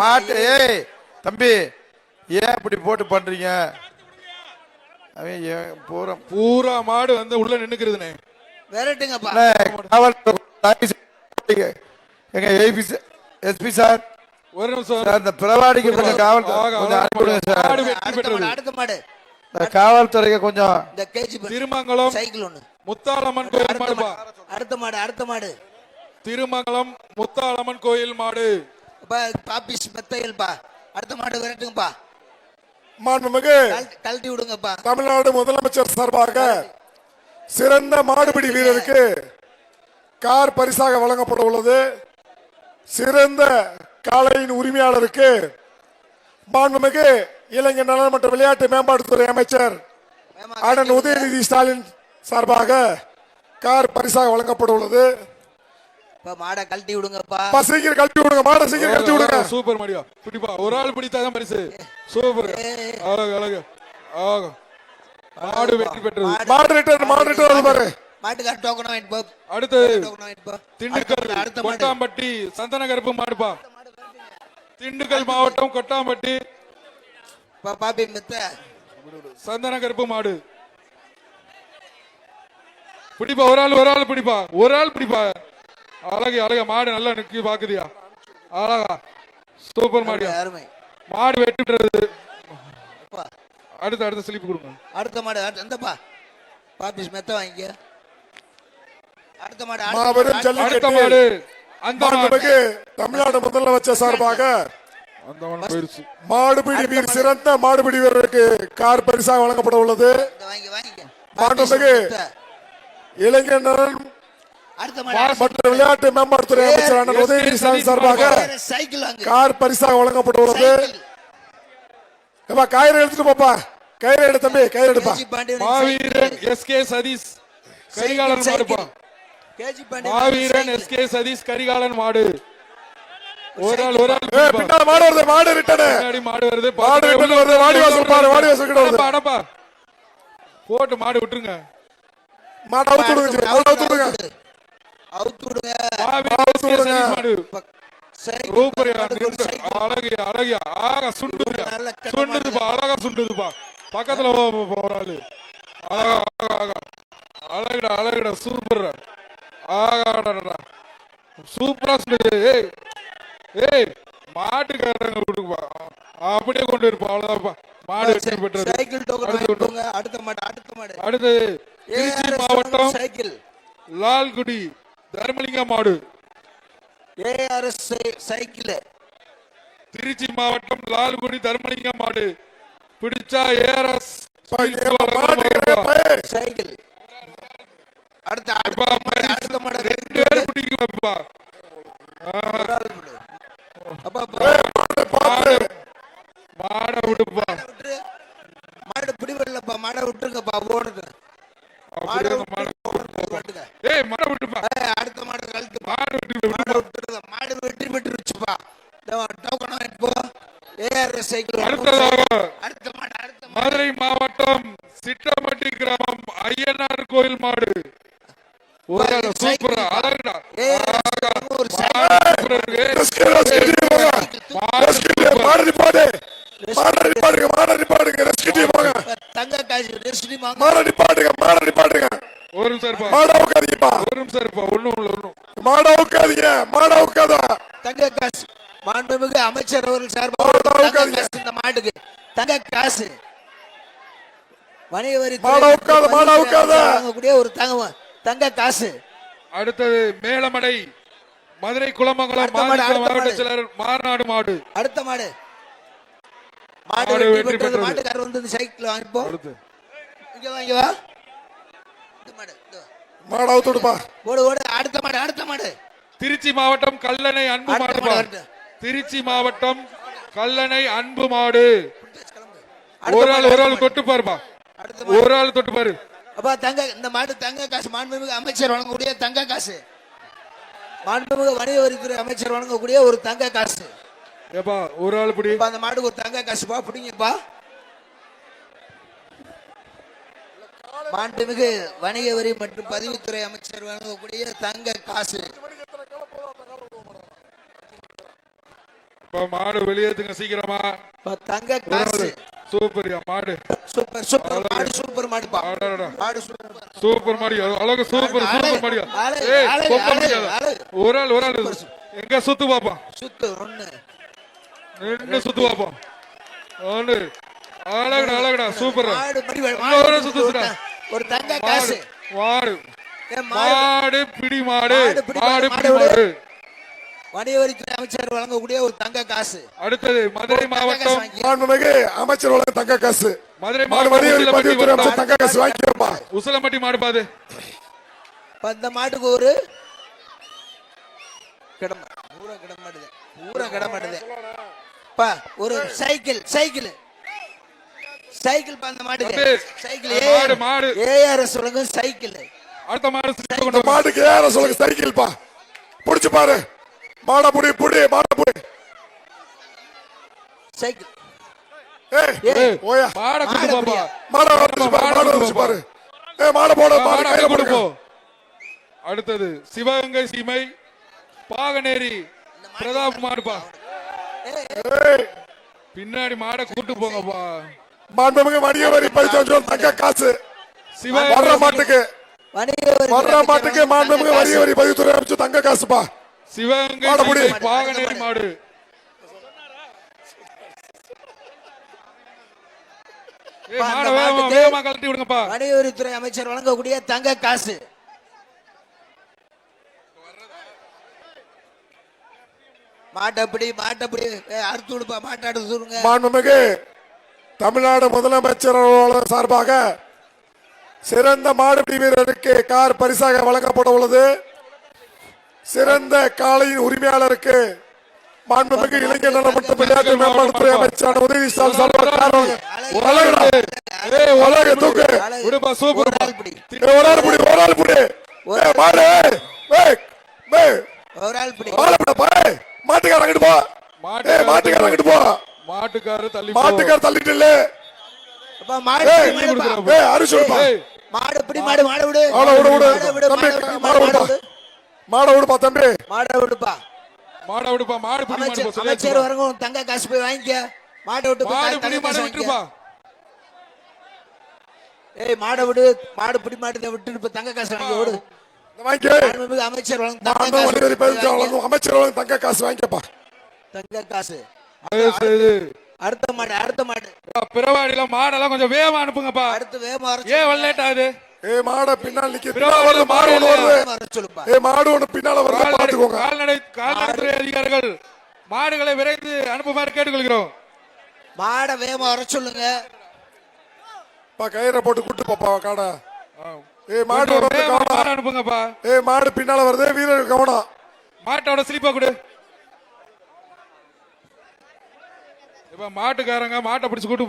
மாட்டு ஏய் தம்பி ஏன் இப்படி போட்டு பண்றீங்க? அவன் ஏன் பூரா பூரா மாடு வந்து உள்ள நின்னுக்குறதுனே விரட்டுங்கப்பா. காவல் எங்க ஏபி எஸ்பி சார். ஒரு நிமிஷம். சார் இந்த பிரவாடிக்கு கொஞ்சம் காவல் ஆக, கொஞ்சம் ஆக, அனுப்பிடுங்க சார். மாடு வெற்றி அடுத்த மாடு. காவல்துறைக்கு கொஞ்சம் இந்த கேஜி திருமங்கலம் சைக்கிள் ஒண்ணு. முத்தாளம்மன் கோயில் அடுத்த மாடு அடுத்த மாடு. திருமங்கலம் முத்தாளம்மன் கோயில் மாடு. பாப்பிஸ் மெத்தையல்பா அடுத்த மாடு விரட்டுங்கப்பா. மாண்புமிகு கழட்டி- விடுங்கப்பா. தமிழ்நாடு முதலமைச்சர் சார்பாக சிறந்த மாடுபிடி வீரருக்கு கார் பரிசாக வழங்கப்பட உள்ளது. சிறந்த காளையின் உரிமையாளருக்கு மாண்புமிகு இளைஞர் நலன் மற்றும் விளையாட்டு மேம்பாட்டுத்துறை அமைச்சர் அண்ணன். உதயநிதி ஸ்டாலின் சார்பாக கார் பரிசாக வழங்கப்பட உள்ளது. மாடை கழட்டி விடுங்கப்பா. சீக்கிரம் கழட்டி விடுங்க மாடை சீக்கிரம் கழட்டி விடுங்க. சூப்பர் மாடியா? பிடிப்பா ஒரு ஆள் பிடித்தாதான் பரிசு. சூப்பர். அழகு அழகு. ஆக மாடு வெற்றி பெற்றது. மாடு- மாடரேட்டர் மாடரேட்டர் அது பாரு. மாட்டுக்கார டோக்கன் வாங்கிட்டு போ. அடுத்து திண்டுக்கல் கொட்டாம்பட்டி சந்தன கருப்பு மாடுப்பா திண்டுக்கல் மாவட்டம் கொட்டாம்பட்டி. பா, பாப்பி மெத்த. சந்தன கருப்பு மாடு. பிடிப்பா ஒரு ஆள் ஒரு ஆள் பிடிப்பா. ஒரு ஆள் பிடிப்பா. அழகு அழகு மாடு நல்லா நிக்கி பாக்குதியா? அழகா. சூப்பர் மாடியா? அருமை. மாடு அப்பா, அடுத்து அடுத்த ஸ்லிப் கொடுங்க. அடுத்த மாடு இந்தப்பா. பாப்பிஸ் மெத்த வாங்கிக்க. அடுத்த மாடு மாபெரும் அடுத்த மாடு, அடுத்த ஜல்லிக்கட்டு மாடு அந்த மாடு மாண்புமிகு தமிழ்நாடு சார்பாக அந்த மாடு போயிருச்சு மாடுபிடி வீர் சிறந்த மாடுபிடி வீரருக்கு கார் பரிசாக வழங்கப்பட உள்ளது. மாண்புமிகு. இளைஞர் மற்றும் விளையாட்டு மேம்பாட்டுத்துறை அமைச்சர் அண்ணன் உதயநிதி சார்பாக கார் பரிசாக வழங்கப்பட உள்ளது. ஏப்பா கயிறு எடுத்துட்டு போப்பா கயிறு எடு தம்பி கயிறு எடுப்பா மாவீரன். S K Sathish Karikalan. மாடுப்பா மாவீரன். எஸ் கே சதீஷ் கரிகாலன் மாடு ஒரு ஆள் ஒரு ஆள். பின்னால மாடு வருது மாடு ரிட்டனு பின்னாடி மாடு வருது மாடு ரிட்டர்ன் வருது வாடி வாசல் பாரு வாடி வாசல் கிட்ட வருது அடப்பா. போட்டு மாடு விட்டுருங்க மாடு அவுத்து விடுங்க மாடு அவுத்து விடுங்க மாட்டுக்கு ஒரு சைக்கிள். அழகு கெட்ட சுண்டுதுப்பா அழகா சுண்டுதுப்பா. பக்கத்துல போ- போ- போ ஒரு ஆளு. அழகா அழகா அழகா. அழகுடா அழகுடா சூப்பர் ஆகாடா சூப்பரா சுண்டுது. ஏய் ஏய் மாட்டுக்காரங்க விடுப்பா அப்படியே கொண்டு இருப்பா அவ்வளவுதான்ப்பா. மாடு வெற்றி பெற்றது. சைக்கிள் டோக்கன் அடுத்து மாடு அடுத்த மாடு. அடுத்து திருச்சி மாவட்டம் சைக்கிள். லால்குடி. தர்மலிங்கம் மாடு. ARS cycle. திருச்சி மாவட்டம் லால்குடி தர்மலிங்கம் மாடு. பிடிச்சா ஏஆர்எஸ். சைக்கிள் அடுத்த அடுத்த மாடு ரெண்டு பேர் பிடிக்கும்ப்பா மாடை. விடுப்பா. விட்டுரு. மாடு பிடிவிடலப்பா மாடை விட்டுருங்கப்பா அந்த மாடை மாட்டுங்க ஏய் மாடை விட்டுப்பா மாடு கழுத்து மாடு விட்டு மாடு விட்டுருங்க மாடு வெற்றி பெற்றுருச்சுப்பா டோக்கன் வாங்கிட்டு போ ஏஆர்எஸ் சைக்கிள் அடுத்ததாக அடுத்த மாடு அடுத்த மாடு. மதுரை மாவட்டம் சிட்டமட்டி கிராமம் ஐயனார் கோயில் மாடு. சூப்பரா அழகுடா. மாடு சூப்பரா இருக்கு. ரெஸ்கியூ, ரெஸ்கியூ போங்க. மாடு ரெஸ்கியூ, சூப்பரா. மாடு நிப்பாடு மாடு நிப்பாடுங்க மாடு நிப்பாடுங்க ரெஸ்கியூ டீம் போங்க தங்க காசு ரெஸ்டி வாங்க. மாடு நிப்பாடுங்க மாடு நிப்பாடுங்க ஒரு நிமிஷம் இருப்பா. மாடு அவுக்காதீங்கப்பா ஒரு நிமிஷம் இருப்பா. ஒண்ணும் இல்ல ஒண்ணும் மாடு அவுக்காதீங்க மாடு அவுக்காதா? தங்க காசு. மாண்புமிகு அமைச்சர் அவர்கள் சார்பாக மாடு தங்க அவுக்காதீங்க. காசு இந்த மாட்டுக்கு. தங்க காசு. வணிக வரி மாடு அவுக்காத, மாடு அவுக்காத. வாங்கக்கூடிய ஒரு தங்க தங்க காசு. அடுத்தது மேலமடை மதுரை குளமங்கலம் மாவட்ட மாடு. செயலர் மாநாடு மாடு. அடுத்த மாடு. மாடு வெற்றி பெற்றது. மாட்டுக்காரர் வந்து சைக்கிள் வாங்கிப்போ அடுத்து. இங்க வாங்கி வா. மாடு ஓடு. அடுத்த மாடு அடுத்த மாடு. திருச்சி மாவட்டம் கல்லணை அன்பு மாடு மாடு. திருச்சி மாவட்டம் கல்லணை அன்பு மாடு. ஒரு மாடு, ஆள் ஒரு ஆள் மாடு. தொட்டு பாருப்பா. அடுத்த மாடு. ஒரு ஆள் தொட்டு பாரு. அப்பா தங்க இந்த மாடு தங்க காசு மாண்புமிகு அமைச்சர் வழங்கக்கூடிய தங்க காசு. மாண்புமிகு வணிக வரித்துறை அமைச்சர் வழங்கக்கூடிய ஒரு தங்க காசு. ஏப்பா ஒரு ஆள் பிடி. அப்ப அந்த மாட்டுக்கு ஒரு தங்க காசுப்பா பிடிங்கப்பா. மாண்புமிகு வணிக வரி மற்றும் பதிவுத்துறை அமைச்சர் வழங்கக்கூடிய தங்க காசு. மாடு வெளியேத்துங்க சீக்கிரமா. தங்க காசு. சூப்பர்யா மாடு. Super super. மாடு சூப்பர் அடடடா. மாடு சூப்பர். சூப்பர் மாடியா அழகு சூப்பர் சூப்பர் அழகு. ஒரு ஆள் ஒரு ஆள் எங்க சுத்து பாப்போம் சுத்து ஒண்ணு. நின்று சுத்து பாப்போம். ஒன்று அழகுடா அழகுடா சூப்பர் மாடு மாடு சுத்துடா. ஒரு தங்க காசு. மாடு. மாடு பிடி மாடு. மாடு பிடி மாடு வணிகவரித்துறை அமைச்சர் வழங்கக்கூடிய ஒரு தங்க காசு. அடுத்தது மதுரை மாவட்டம். மாண்புமிகு அமைச்சர் வழங்க தங்க காசு. மதுரை மாடு மாவட்டம். தங்க காசு வாங்கிக்கப்பா உசிலம்பட்டி மாடு பாது. இந்த மாட்டுக்கு ஒரு கிடம பூரா கிடமாட்டுது பூரா கிடமாட்டுது பா ஒரு சைக்கிள் சைக்கிள். சைக்கிள் பா அந்த மாட்டுக்கு சைக்கிள் மாடு, மாடு. ஏஆர்எஸ் வழங்க சைக்கிள். அடுத்த மாடு. மாட்டுக்கு ஏற சொல்லுங்க சைக்கிள் பா புடிச்சு பாரு. மாட புடி புடி மாட புடி. சைக்கிள். ஏய் ஓயா மாடை மாடு பாப்பா. மாட வச்சு பாரு மாட வச்சு பாரு. ஏய் மாட போட மாடு மாடை கையில போ அடுத்தது சிவகங்கை சீமை பாகனேரி பிரதாப் மாடுப்பா. ஏய். பின்னாடி மாடை கூட்டு போங்கப்பா. மாண்புமிகு வணிக வரி பதிவு தங்க காசு. வர்ற மாட்டுக்கு. வர்ற அமைச்சர் மாட்டுக்கு மாண்புமிகு தங்க வணிக காசு. வரி பதிவுத்துறை அமைச்சர் தங்க காசுப்பா. சிவகங்கை மாடை. பாகனேரி வணிகவரித்துறை அமைச்சர் வழங்கக்கூடிய தங்க காசு. மாட்டப்படி மாட்டப்படி அறுத்து விடுப்பா மாட்டை அறுத்து விடுங்க. மாண்புமிகு தமிழ்நாடு முதலமைச்சர் சார்பாக சிறந்த மாடுபிடி வீரருக்கு கார் பரிசாக வழங்கப்பட உள்ளது. சிறந்த காளையின் உரிமையாளருக்கு மாண்புமிகு இளைஞர் நலம் மற்றும் விளையாட்டு மேம்பாட்டுத்துறை அமைச்சரான உதவி அழகு தூக்கு ஒரு ஆள் பிடி ஒரு ஆள் புடி ஒரு ஆள் புடி ஏய், மாடு ஏய், ஏய், ஏய், ஒரு ஆள் பிடி ஆளை விடப்பா, ஏய், மாட்டுக்கார அங்கிட்டு போ. ஏய் மாட்டுக்கார அங்கிட்டு போ. மாட்டுக்காரு தள்ளி. மாட்டுக்கார தள்ளிட்டு இல்ல மாடு பிடி, மாடு பிடி மாடு மாடு விடு. மாடை விடு விடு. மாடை விடு தம்பி மாடை விடு, மாடை மாடை விடுப்பா. விடு மாடை விடுப்பா தம்பி. மாடை விடுப்பா. மாடை விடுப்பா மாடு பிடி மாடு அமைச்சர் வரங்க தங்க காசு போய் வாங்கிக்க. மாட்டை விட்டு மாடு பிடி காசு மாடு. விட்டுருப்பா. ஏய் மாடை விடு. மாடு பிடி மாட்டை விட்டு தங்க காசு வாங்கி மாண்புமிகு அமைச்சர் அமைச்சர் தங்க காசு வாங்கிக்கப்பா. தங்க காசு. அடுத்த மாடு அடுத்த மாடு பிறவாடியில மாடெல்லாம் கொஞ்சம் வேகமா அனுப்புங்கப்பா. அடுத்து வேகமா ஏன் லேட் ஆகுது ஏய் மாடை பின்னால் நிக்க வருது மாடு ஒண்ணு வருது ஏய் மாடு ஒண்ணு பின்னால வருது கால்நடை பாத்துக்கோங்க கால்நடை அதிகாரிகள் மாடுகளை விரைந்து அனுப்புமாறு கேட்டுக்கொள்கிறோம். மாடை வேகமா வர சொல்லுங்க. பா கயிறை போட்டு கூட்டு போப்பா காடை. ஏய் மாடு அனுப்புங்கப்பா. ஏய் மாடு பின்னால வருது வீரர் கவனம். மாட்டோட ஸ்லிப்பா கொடு. இப்போ மாட்டுக்காரங்க மாட்டை பிடிச்சு கூட்டு